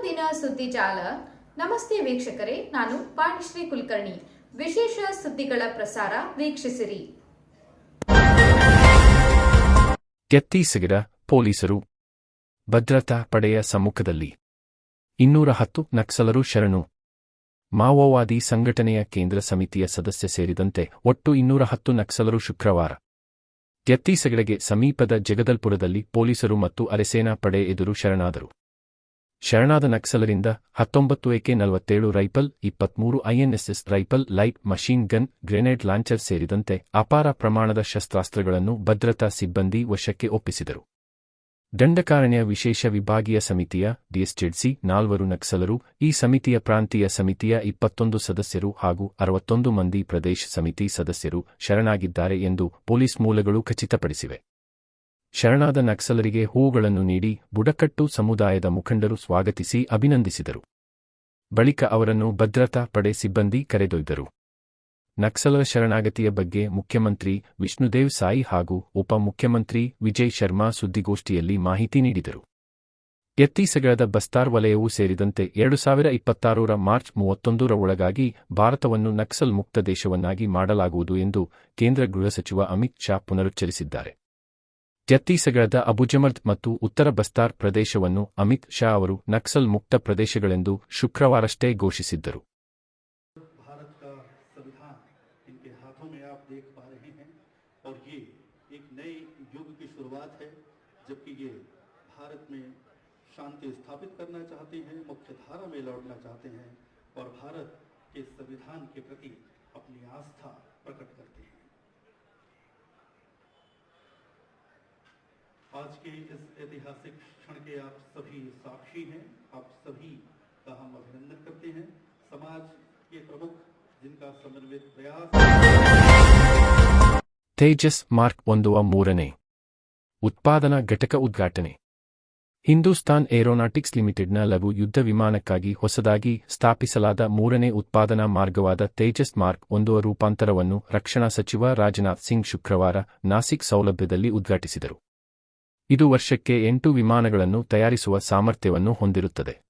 ಅನುದಿನ ಸುದ್ದಿ ಜಾಲ. ನಮಸ್ತೆ ವೀಕ್ಷಕರೇ, ನಾನು ಪಾಣಿಶ್ರೀ ಕುಲಕರ್ಣಿ. ವಿಶೇಷ ಸುದ್ದಿಗಳ ಪ್ರಸಾರ ವೀಕ್ಷಿಸಿರಿ. ಛತ್ತೀಸ್ಗಢ ಪೊಲೀಸರು. ಭದ್ರತಾ ಪಡೆಯ ಸಮ್ಮುಖದಲ್ಲಿ ಇನ್ನೂರ ಹತ್ತು ನಕ್ಸಲರು ಶರಣು. ಮಾವೋವಾದಿ ಸಂಘಟನೆಯ ಕೇಂದ್ರ ಸಮಿತಿಯ ಸದಸ್ಯ ಸೇರಿದಂತೆ ಒಟ್ಟು ಇನ್ನೂರ ಹತ್ತು ನಕ್ಸಲರು ಶುಕ್ರವಾರ. ಛತ್ತೀಸ್ಗಢಗೆ ಸಮೀಪದ ಜಗದಲ್ಪುರದಲ್ಲಿ ಪೊಲೀಸರು ಮತ್ತು ಅರೆಸೇನಾ ಪಡೆ ಎದುರು ಶರಣಾದರು. ಶರಣಾದ ನಕ್ಸಲರಿಂದ ಹತ್ತೊಂಬತ್ತು ಎಕೆ ನಲವತ್ತೇಳು ರೈಫಲ್, ಇಪ್ಪತ್ಮೂರು INSS rifle, light machine gun, grenade launcher ಸೇರಿದಂತೆ ಅಪಾರ ಪ್ರಮಾಣದ ಶಸ್ತ್ರಾಸ್ತ್ರಗಳನ್ನು ಭದ್ರತಾ ಸಿಬ್ಬಂದಿ ವಶಕ್ಕೆ ಒಪ್ಪಿಸಿದರು. ದಂಡಕಾರಣ್ಯ ವಿಶೇಷ ವಿಭಾಗೀಯ ಸಮಿತಿಯ ಡಿಎಸ್ಟಿಡ್ಸಿ ನಾಲ್ವರು ನಕ್ಸಲರು, ಈ ಸಮಿತಿಯ ಪ್ರಾಂತೀಯ ಸಮಿತಿಯ ಇಪ್ಪತ್ತೊಂದು ಸದಸ್ಯರು ಹಾಗೂ ಅರವತ್ತೊಂದು ಮಂದಿ ಪ್ರದೇಶ ಸಮಿತಿ ಸದಸ್ಯರು ಶರಣಾಗಿದ್ದಾರೆ ಎಂದು ಪೊಲೀಸ್ ಮೂಲಗಳು ಖಚಿತಪಡಿಸಿವೆ. ಶರಣಾದ ನಕ್ಸಲರಿಗೆ ಹೂಗಳನ್ನು ನೀಡಿ ಬುಡಕಟ್ಟು ಸಮುದಾಯದ ಮುಖಂಡರು ಸ್ವಾಗತಿಸಿ ಅಭಿನಂದಿಸಿದರು. ಬಳಿಕ ಅವರನ್ನು ಭದ್ರತಾ ಪಡೆ ಸಿಬ್ಬಂದಿ ಕರೆದೊಯ್ದರು. ನಕ್ಸಲರ ಶರಣಾಗತಿಯ ಬಗ್ಗೆ ಮುಖ್ಯಮಂತ್ರಿ ವಿಷ್ಣುದೇವ್ ಸಾಯಿ ಹಾಗೂ ಉಪಮುಖ್ಯಮಂತ್ರಿ ವಿಜಯ್ ಶರ್ಮಾ ಸುದ್ದಿಗೋಷ್ಠಿಯಲ್ಲಿ ಮಾಹಿತಿ ನೀಡಿದರು. ಎತ್ತೀಸಗಡದ ಬಸ್ತಾರ್ ವಲಯವೂ ಸೇರಿದಂತೆ ಎರಡು ಸಾವಿರ ಇಪ್ಪತ್ತಾರರ ಮಾರ್ಚ್ ಮೂವತ್ತೊಂದರ ಒಳಗಾಗಿ ಭಾರತವನ್ನು ನಕ್ಸಲ್ ಮುಕ್ತ ದೇಶವನ್ನಾಗಿ ಮಾಡಲಾಗುವುದು ಎಂದು ಕೇಂದ್ರ ಗೃಹ ಸಚಿವ ಅಮಿತ್ ಶಾ ಪುನರುಚ್ಚರಿಸಿದ್ದಾರೆ. ಛತ್ತೀಸ್ಗಢದ ಅಬುಜಮರ್ದ್ ಮತ್ತು ಉತ್ತರ ಬಸ್ತಾರ್ ಪ್ರದೇಶವನ್ನು ಅಮಿತ್ ಶಾ ಅವರು ನಕ್ಸಲ್ ಮುಕ್ತ ಪ್ರದೇಶಗಳೆಂದು ಶುಕ್ರವಾರಷ್ಟೇ ಘೋಷಿಸಿದ್ದರು भारत का संविधान इनके हाथों में आप देख पा रहे हैं और ये एक नए युग की शुरुआत है जबकि ये भारत में शांति स्थापित करना चाहते हैं मुख्य धारा में लौटना चाहते हैं और भारत के संविधान के प्रति अपनी आस्था प्रकट करते हैं आज के इस ऐतिहासिक क्षण के आप सभी साक्षी हैं आप सभी का हम अभिनंदन करते हैं समाज के प्रमुख जिनका समन्वित प्रयास ತೇಜಸ್ ಮಾರ್ಕ್ ಒಂದುವ ಮೂರನೇ ಉತ್ಪಾದನಾ ಘಟಕ ಉದ್ಘಾಟನೆ ಹಿಂದೂಸ್ತಾನ್ ಏರೋನಾಟಿಕ್ಸ್ ಲಿಮಿಟೆಡ್ನ ಲಘು ಯುದ್ಧ ವಿಮಾನಕ್ಕಾಗಿ ಹೊಸದಾಗಿ ಸ್ಥಾಪಿಸಲಾದ ಮೂರನೇ ಉತ್ಪಾದನಾ ಮಾರ್ಗವಾದ ತೇಜಸ್ ಮಾರ್ಕ್ ಒಂದುವ ರೂಪಾಂತರವನ್ನು ರಕ್ಷಣಾ ಸಚಿವ ರಾಜನಾಥ್ ಸಿಂಗ್ ಶುಕ್ರವಾರ ನಾಸಿಕ್ ಸೌಲಭ್ಯದಲ್ಲಿ ಉದ್ಘಾಟಿಸಿದರು ಇದು ವರ್ಷಕ್ಕೆ ಎಂಟು ವಿಮಾನಗಳನ್ನು ತಯಾರಿಸುವ ಸಾಮರ್ಥ್ಯವನ್ನು ಹೊಂದಿರುತ್ತದೆ.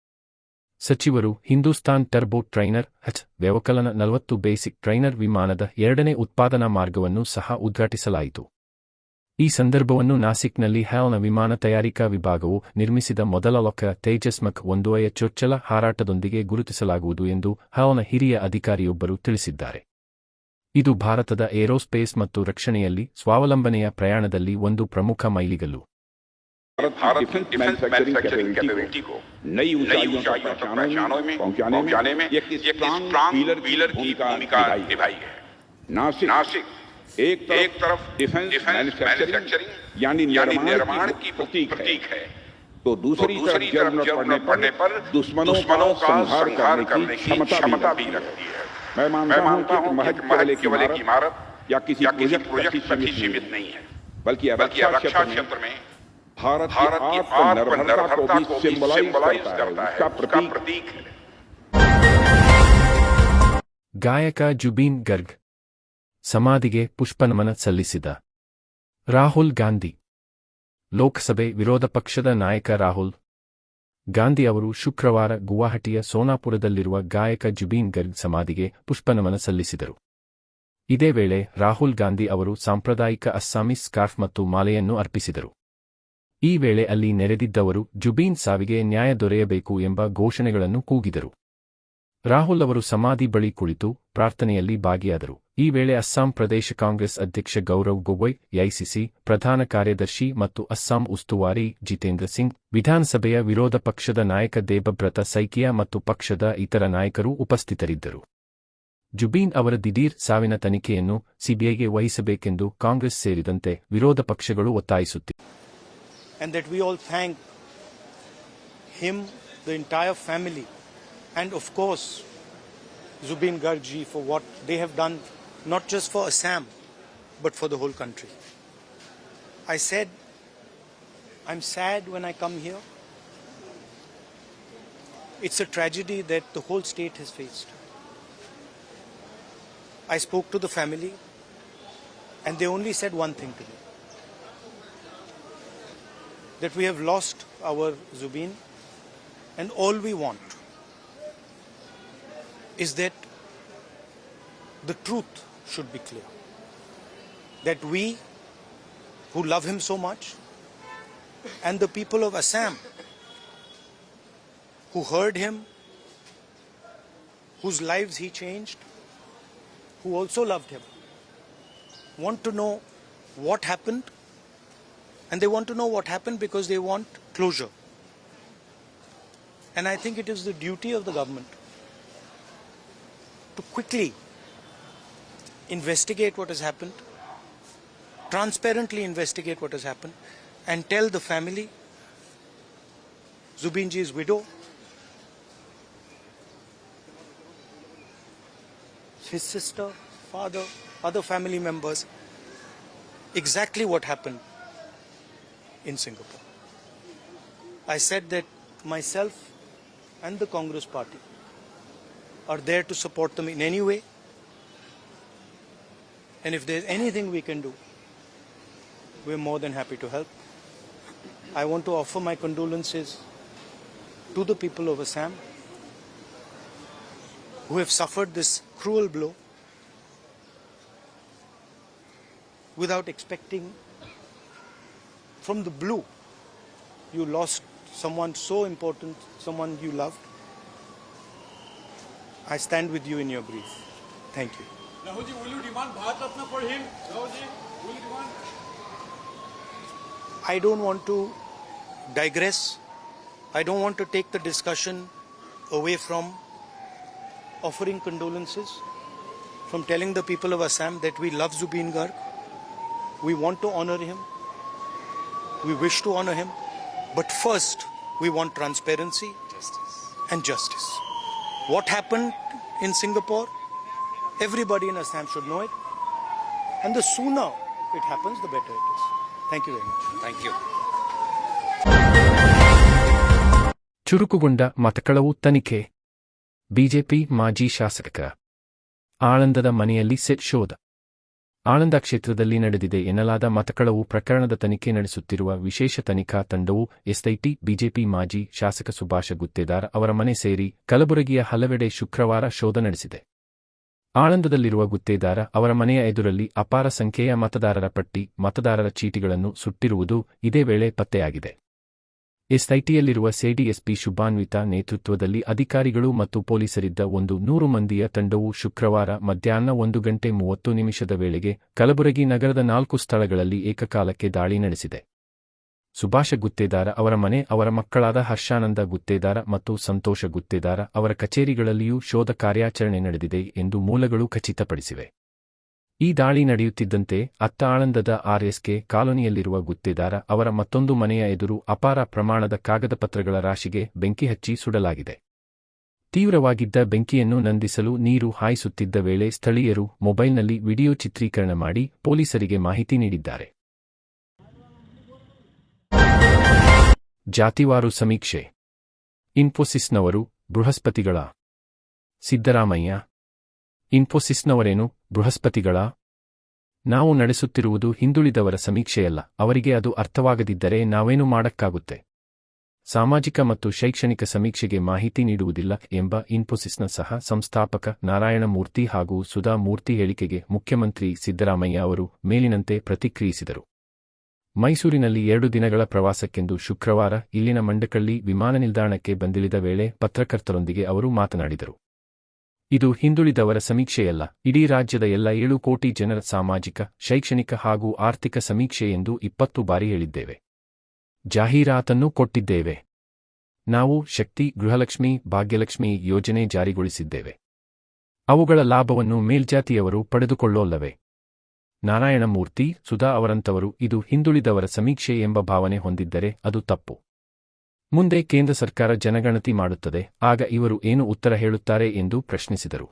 ಸಚಿವರು ಹಿಂದೂಸ್ತಾನ್ ಟರ್ಬೋ ಟ್ರೈನರ್, ಹಚ್, ವ್ಯವಕಲನ ನಲವತ್ತು ಬೇಸಿಕ್ ಟ್ರೈನರ್ ವಿಮಾನದ ಎರಡನೇ ಉತ್ಪಾದನಾ ಮಾರ್ಗವನ್ನು ಸಹ ಉದ್ಘಾಟಿಸಲಾಯಿತು. ಈ ಸಂದರ್ಭವನ್ನು ನಾಸಿಕ್ನಲ್ಲಿ ಹ್ಯಾಲ್ನ ವಿಮಾನ ತಯಾರಿಕಾ ವಿಭಾಗವು ನಿರ್ಮಿಸಿದ ಮೊದಲ ಲೊಕ್ಕ ತೇಜಸ್ಮಕ್ ಒಂದುವಯ ಚೊಚ್ಚಲ ಹಾರಾಟದೊಂದಿಗೆ ಗುರುತಿಸಲಾಗುವುದು ಎಂದು ಹ್ಯಾಲ್ನ ಹಿರಿಯ ಅಧಿಕಾರಿಯೊಬ್ಬರು ತಿಳಿಸಿದ್ದಾರೆ. ಇದು ಭಾರತದ ಏರೋಸ್ಪೇಸ್ ಮತ್ತು ರಕ್ಷಣೆಯಲ್ಲಿ ಸ್ವಾವಲಂಬನೆಯ ಪ್ರಯಾಣದಲ್ಲಿ ಒಂದು ಪ್ರಮುಖ ಮೈಲಿಗಲ್ಲು. भारत की डिफेंस मैन्युफैक्चरिंग कैपेबिलिटी को नई ऊंचाइयों तक पहचानों में पहुँचाने में एक स्ट्रांग व्हीलर की भूमिका निभाई है। नासिक नासिक एक तरफ़, एक तरफ़ डिफेंस मैन्युफैक्चरिंग यानी निर्माण की प्रतीक है। तो दूसरी दूसरी तरफ़ ज़रूरत पड़ने पर दुश्मनों का संहार करने की क्षमता भी रखती है। मैं मानता हूँ कि महज केवल एक इमारत या किसी प्रोजेक्ट तक ही सीमित नहीं है बल्कि रक्षा क्षेत्र में भारत भारत की आत्मनिर्भरता को भी सिंबलाइज करता है उसका प्रतीक है ಗಾಯಕ ಜುಬೀನ್ ಗರ್ಗ್ ಸಮಾಧಿಗೆ ಪುಷ್ಪನಮನ ಸಲ್ಲಿಸಿದ ರಾಹುಲ್ ಗಾಂಧಿ ಲೋಕಸಭೆ ವಿರೋಧ ಪಕ್ಷದ ನಾಯಕ ರಾಹುಲ್ ಗಾಂಧಿ ಅವರು ಶುಕ್ರವಾರ ಗುವಾಹಟಿಯ ಸೋನಾಪುರದಲ್ಲಿರುವ ಗಾಯಕ ಜುಬೀನ್ ಗರ್ಗ್ ಸಮಾಧಿಗೆ ಪುಷ್ಪನಮನ ಸಲ್ಲಿಸಿದರು ಇದೇ ವೇಳೆ ರಾಹುಲ್ ಗಾಂಧಿ ಅವರು ಸಾಂಪ್ರದಾಯಿಕ ಅಸ್ಸಾಮೀಸ್ ಸ್ಕಾರ್ಫ್ ಮತ್ತು ಮಾಲೆಯನ್ನು ಅರ್ಪಿಸಿದರು ಈ ವೇಳೆ ಅಲ್ಲಿ ನೆರೆದಿದ್ದವರು ಜುಬೀನ್ ಸಾವಿಗೆ ನ್ಯಾಯ ದೊರೆಯಬೇಕು ಎಂಬ ಘೋಷಣೆಗಳನ್ನು ಕೂಗಿದರು. ರಾಹುಲ್ ಅವರು ಸಮಾಧಿ ಬಳಿ ಕುಳಿತು ಪ್ರಾರ್ಥನೆಯಲ್ಲಿ ಭಾಗಿಯಾದರು. ಈ ವೇಳೆ ಅಸ್ಸಾಂ ಪ್ರದೇಶ ಕಾಂಗ್ರೆಸ್ ಅಧ್ಯಕ್ಷ ಗೌರವ್ ಗೊಗೊಯ್ ಎಐಸಿಸಿ ಪ್ರಧಾನ ಕಾರ್ಯದರ್ಶಿ ಮತ್ತು ಅಸ್ಸಾಂ ಉಸ್ತುವಾರಿ ಜಿತೇಂದ್ರ ಸಿಂಗ್, ವಿಧಾನಸಭೆಯ ವಿರೋಧ ಪಕ್ಷದ ನಾಯಕ ದೇಬಬ್ರತ ಸೈಕಿಯಾ ಮತ್ತು ಪಕ್ಷದ ಇತರ ನಾಯಕರು ಉಪಸ್ಥಿತರಿದ್ದರು. ಜುಬೀನ್ ಅವರ ದಿಢೀರ್ ಸಾವಿನ ತನಿಖೆಯನ್ನು ಸಿಬಿಐಗೆ ವಹಿಸಬೇಕೆಂದು ಕಾಂಗ್ರೆಸ್ ಸೇರಿದಂತೆ ವಿರೋಧ ಪಕ್ಷಗಳು ಒತ್ತಾಯಿಸುತ್ತಿವೆ and that we all thank him, the entire family, and of course Zubin Gargji for what they have done, not just for Assam, but for the whole country. I said, I'm sad when I come here. It's a tragedy that the whole state has faced. I spoke to the family, and they only said one thing to me that we have lost our Zubin and all we want is that the truth should be clear. That we, who love him so much, and the people of Assam, who heard him, whose lives he changed, who also loved him, want to know what happened, and they want to know what happened because they want closure. And I think it is the duty of the government to quickly investigate what has happened, transparently investigate what has happened, and tell the family, Zubinji's widow, his sister, father, other family members, exactly what happened in Singapore. I said that myself and the Congress party are there to support them in any way. And if there's anything we can do, we're more than happy to help. I want to offer my condolences to the people of Assam who have suffered this cruel blow without expecting from the blue. You lost someone so important, someone you loved. I stand with you in your grief. Thank you. Rahul will you demand Bharat Ratna for him? Rahul will you demand? I don't want to digress. I don't want to take the discussion away from offering condolences, from telling the people of Assam that we love Zubeen Garg. We want to honor him. We wish to honor him. But first, we want transparency justice. and justice. What happened in Singapore? Everybody in Assam should know it. And the sooner it happens, the better it is. Thank you very much. Thank you. ಚುರುಕುಗೊಂಡ ಮತಕಳವು ತನಿಖೆ BJP ಮಾಜಿ ಶಾಸಕ ಆಳಂದದ ಮನೆಯಲ್ಲಿ set ಶೋಧ ಆಳಂದ ಕ್ಷೇತ್ರದಲ್ಲಿ ನಡೆದಿದೆ ಎನ್ನಲಾದ ಮತಕಳವು ಪ್ರಕರಣದ ತನಿಖೆ ನಡೆಸುತ್ತಿರುವ ವಿಶೇಷ ತನಿಖಾ ತಂಡವು ಎಸ್ಐಟಿ, ಬಿಜೆಪಿ ಮಾಜಿ ಶಾಸಕ ಸುಭಾಷ ಗುತ್ತೇದಾರ್ ಅವರ ಮನೆ ಸೇರಿ ಕಲಬುರಗಿಯ ಹಲವೆಡೆ ಶುಕ್ರವಾರ ಶೋಧ ನಡೆಸಿದೆ. ಆಳಂದದಲ್ಲಿರುವ ಗುತ್ತೇದಾರ ಅವರ ಮನೆಯ ಎದುರಲ್ಲಿ ಅಪಾರ ಸಂಖ್ಯೆಯ ಮತದಾರರ ಪಟ್ಟಿ, ಮತದಾರರ ಚೀಟಿಗಳನ್ನು ಸುಟ್ಟಿರುವುದು ಇದೇ ವೇಳೆ ಪತ್ತೆಯಾಗಿದೆ. ಎಸ್ಐಟಿಯಲ್ಲಿರುವ ಸೇಡಿಎಸ್ಪಿ ಶುಭಾನ್ವಿತ ನೇತೃತ್ವದಲ್ಲಿ ಅಧಿಕಾರಿಗಳು ಮತ್ತು ಪೊಲೀಸರಿದ್ದ ಒಂದು ನೂರು ಮಂದಿಯ ತಂಡವು ಶುಕ್ರವಾರ ಮಧ್ಯಾಹ್ನ ಒಂದು ಗಂಟೆ ಮೂವತ್ತು ನಿಮಿಷದ ವೇಳೆಗೆ ಕಲಬುರಗಿ ನಗರದ ನಾಲ್ಕು ಸ್ಥಳಗಳಲ್ಲಿ ಏಕಕಾಲಕ್ಕೆ ದಾಳಿ ನಡೆಸಿದೆ. ಸುಭಾಷ ಗುತ್ತೇದಾರ ಅವರ ಮನೆ, ಅವರ ಮಕ್ಕಳಾದ ಹರ್ಷಾನಂದ ಗುತ್ತೇದಾರ ಮತ್ತು ಸಂತೋಷ ಗುತ್ತೇದಾರ ಅವರ ಕಚೇರಿಗಳಲ್ಲಿಯೂ ಶೋಧ ಕಾರ್ಯಾಚರಣೆ ನಡೆದಿದೆ ಎಂದು ಮೂಲಗಳು ಖಚಿತಪಡಿಸಿವೆ. ಈ ದಾಳಿ ನಡೆಯುತ್ತಿದ್ದಂತೆ ಅತ್ತ ಆಳಂದದ ಆರ್ಎಸ್ಕೆ ಕಾಲೋನಿಯಲ್ಲಿರುವ ಗುತ್ತೇದಾರ ಅವರ ಮತ್ತೊಂದು ಮನೆಯ ಎದುರು ಅಪಾರ ಪ್ರಮಾಣದ ಕಾಗದ ಪತ್ರಗಳ ರಾಶಿಗೆ ಬೆಂಕಿ ಹಚ್ಚಿ ಸುಡಲಾಗಿದೆ. ತೀವ್ರವಾಗಿದ್ದ ಬೆಂಕಿಯನ್ನು ನಂದಿಸಲು ನೀರು ಹಾಯಿಸುತ್ತಿದ್ದ ವೇಳೆ ಸ್ಥಳೀಯರು ಮೊಬೈಲ್ನಲ್ಲಿ ವಿಡಿಯೋ ಚಿತ್ರೀಕರಣ ಮಾಡಿ ಪೊಲೀಸರಿಗೆ ಮಾಹಿತಿ ನೀಡಿದ್ದಾರೆ. ಜಾತಿವಾರು ಸಮೀಕ್ಷೆ. ಇನ್ಫೋಸಿಸ್ನವರು ಬೃಹಸ್ಪತಿಗಳ. ಸಿದ್ದರಾಮಯ್ಯ. ಇನ್ಫೋಸಿಸ್ನವರೇನು? ಬೃಹಸ್ಪತಿಗಳ, ನಾವು ನಡೆಸುತ್ತಿರುವುದು ಹಿಂದುಳಿದವರ ಸಮೀಕ್ಷೆಯಲ್ಲ, ಅವರಿಗೆ ಅದು ಅರ್ಥವಾಗದಿದ್ದರೆ ನಾವೇನು ಮಾಡಕ್ಕಾಗುತ್ತೆ? ಸಾಮಾಜಿಕ ಮತ್ತು ಶೈಕ್ಷಣಿಕ ಸಮೀಕ್ಷೆಗೆ ಮಾಹಿತಿ ನೀಡುವುದಿಲ್ಲ ಎಂಬ ಇನ್ಫೋಸಿಸ್ನ ಸಹ ಸಂಸ್ಥಾಪಕ ನಾರಾಯಣ ಮೂರ್ತಿ ಹಾಗೂ ಸುಧಾ ಮೂರ್ತಿ ಹೇಳಿಕೆಗೆ ಮುಖ್ಯಮಂತ್ರಿ ಸಿದ್ದರಾಮಯ್ಯ ಅವರು ಮೇಲಿನಂತೆ ಪ್ರತಿಕ್ರಿಯಿಸಿದರು. ಮೈಸೂರಿನಲ್ಲಿ ಎರಡು ದಿನಗಳ ಪ್ರವಾಸಕ್ಕೆಂದು ಶುಕ್ರವಾರ ಇಲ್ಲಿನ ಮಂಡಕಳ್ಳಿ ವಿಮಾನ ನಿಲ್ದಾಣಕ್ಕೆ ಬಂದಿಳಿದ ವೇಳೆ ಪತ್ರಕರ್ತರೊಂದಿಗೆ ಅವರು ಮಾತನಾಡಿದರು. ಇದು ಹಿಂದುಳಿದವರ ಸಮೀಕ್ಷೆಯಲ್ಲ, ಇಡೀ ರಾಜ್ಯದ ಎಲ್ಲ ಏಳು ಕೋಟಿ ಜನರ ಸಾಮಾಜಿಕ, ಶೈಕ್ಷಣಿಕ ಹಾಗೂ ಆರ್ಥಿಕ ಸಮೀಕ್ಷೆ ಎಂದು ಇಪ್ಪತ್ತು ಬಾರಿ ಹೇಳಿದ್ದೇವೆ. ಜಾಹೀರಾತನ್ನು ಕೊಟ್ಟಿದ್ದೇವೆ. ನಾವು ಶಕ್ತಿ, ಗೃಹಲಕ್ಷ್ಮಿ, ಭಾಗ್ಯಲಕ್ಷ್ಮಿ ಯೋಜನೆ ಜಾರಿಗೊಳಿಸಿದ್ದೇವೆ. ಅವುಗಳ ಲಾಭವನ್ನು ಮೇಲ್ಜಾತಿಯವರು ಪಡೆದುಕೊಳ್ಳೋಲ್ಲವೇ? ನಾರಾಯಣಮೂರ್ತಿ, ಸುಧಾ ಅವರಂತವರು ಇದು ಹಿಂದುಳಿದವರ ಸಮೀಕ್ಷೆ ಎಂಬ ಭಾವನೆ ಹೊಂದಿದ್ದರೆ ಅದು ತಪ್ಪು. ಮುಂದೆ ಕೇಂದ್ರ ಸರ್ಕಾರ ಜನಗಣತಿ ಮಾಡುತ್ತದೆ ಆಗ ಇವರು ಏನು ಉತ್ತರ ಹೇಳುತ್ತಾರೆ ಎಂದು ಪ್ರಶ್ನಿಸಿದರು.